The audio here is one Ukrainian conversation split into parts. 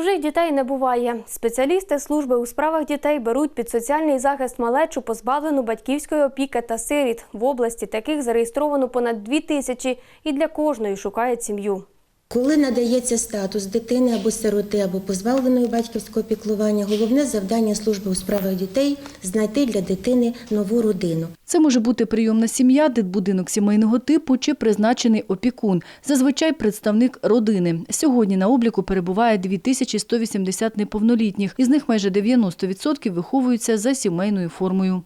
Чужих дітей не буває. Спеціалісти служби у справах дітей беруть під соціальний захист малечу, позбавлену батьківської опіки та сиріт. В області таких зареєстровано понад дві тисячі і для кожної шукають сім'ю. Коли надається статус дитини або сироти, або позбавленої батьківського піклування, головне завдання служби у справах дітей знайти для дитини нову родину. Це може бути прийомна сім'я, дитбудинок сімейного типу чи призначений опікун, зазвичай представник родини. Сьогодні на обліку перебуває 2180 неповнолітніх, із них майже 90% виховуються за сімейною формою.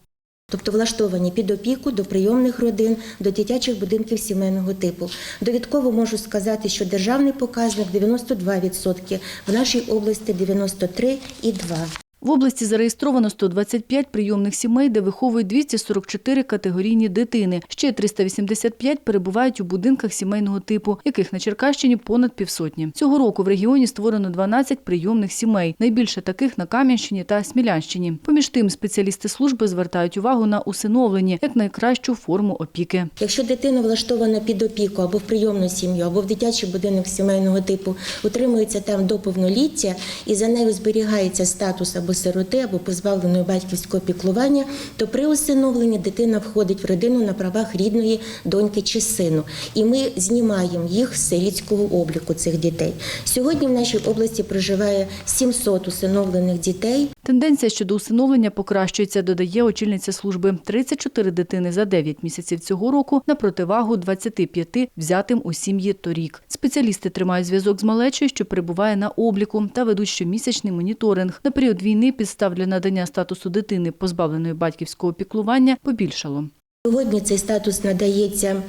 Тобто влаштовані під опіку до прийомних родин, до дитячих будинків сімейного типу. Довідково можу сказати, що державний показник 92%, в нашій області 93,2%. В області зареєстровано 125 прийомних сімей, де виховують 244 категорійні дитини. Ще 385 перебувають у будинках сімейного типу, яких на Черкащині понад півсотні. Цього року в регіоні створено 12 прийомних сімей. Найбільше таких на Кам'янщині та Смілянщині. Поміж тим, спеціалісти служби звертають увагу на усиновлення як найкращу форму опіки. Якщо дитина влаштована під опіку або в прийомну сім'ю, або в дитячий будинок сімейного типу, утримується там до повноліття і за нею зберігається статус або сироти, або позбавленої батьківського піклування, то при усиновленні дитина входить в родину на правах рідної доньки чи сину. І ми знімаємо їх з сирітського обліку цих дітей. Сьогодні в нашій області проживає 700 усиновлених дітей. Тенденція щодо усиновлення покращується, додає очільниця служби. 34 дитини за 9 місяців цього року на противагу 25 взятим у сім'ї торік. Спеціалісти тримають зв'язок з малечою, що перебуває на обліку, та ведуть щомісячний моніторинг. На період війни підстав для надання статусу дитини, позбавленої батьківського піклування, побільшало. Сьогодні цей статус надається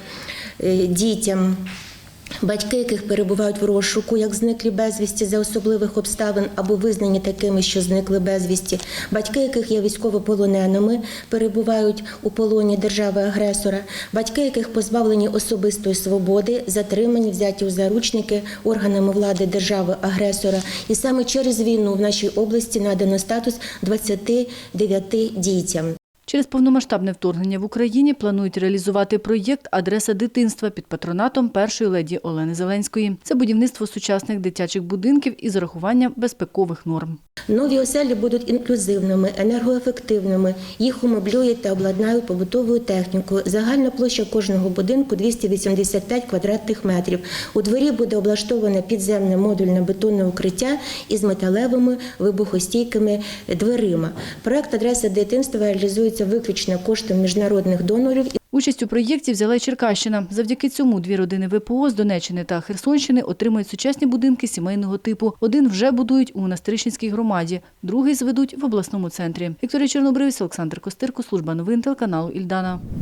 е, дітям. Батьки, яких перебувають в розшуку, як зниклі безвісті за особливих обставин або визнані такими, що зникли безвісті, батьки, яких є військовополоненими, перебувають у полоні держави-агресора, батьки, яких позбавлені особистої свободи, затримані, взяті у заручники органами влади держави-агресора. І саме через війну в нашій області надано статус 29 дітям. Через повномасштабне вторгнення в Україні планують реалізувати проєкт Адреса дитинства під патронатом першої леді Олени Зеленської. Це будівництво сучасних дитячих будинків із урахуванням безпекових норм. Нові оселі будуть інклюзивними, енергоефективними. Їх умеблюють та обладнають побутовою технікою. Загальна площа кожного будинку 285 квадратних метрів. У дворі буде облаштоване підземне модульне бетонне укриття із металевими вибухостійкими дверима. Проект адреса дитинства реалізується виключно коштом міжнародних донорів. Участь у проєкті взяла й Черкащина. Завдяки цьому дві родини ВПО з Донеччини та Херсонщини отримають сучасні будинки сімейного типу. Один вже будують у Монастирищенській громаді, другий зведуть в обласному центрі. Вікторія Чорнобривець, Олександр Костирко, служба новин телеканалу Ільдана.